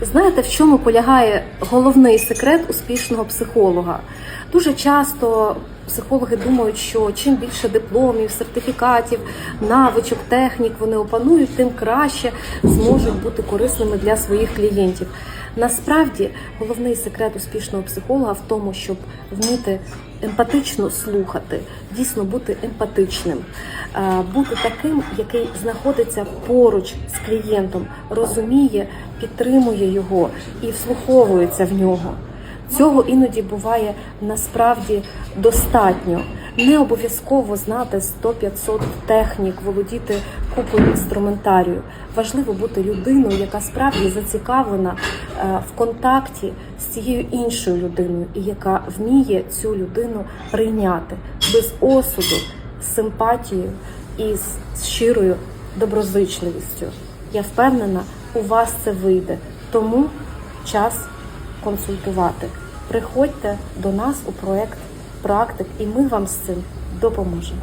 Знаєте, в чому полягає головний секрет успішного психолога? Дуже часто психологи думають, що чим більше дипломів, сертифікатів, навичок, технік вони опанують, тим краще зможуть бути корисними для своїх клієнтів. Насправді головний секрет успішного психолога в тому, щоб вміти емпатично слухати, дійсно бути емпатичним, е, бути таким, який знаходиться поруч з клієнтом, розуміє, підтримує його і вслуховується в нього. Цього іноді буває насправді достатньо. Не обов'язково знати 100-500 технік, володіти купою інструментарію. Важливо бути людиною, яка справді зацікавлена е, в контакті з цією іншою людиною, і яка вміє цю людину прийняти без осуду, з симпатією і з щирою доброзичливістю. Я впевнена, у вас це вийде. Тому час консультувати. Приходьте до нас у проект практик, і ми вам з цим допоможемо.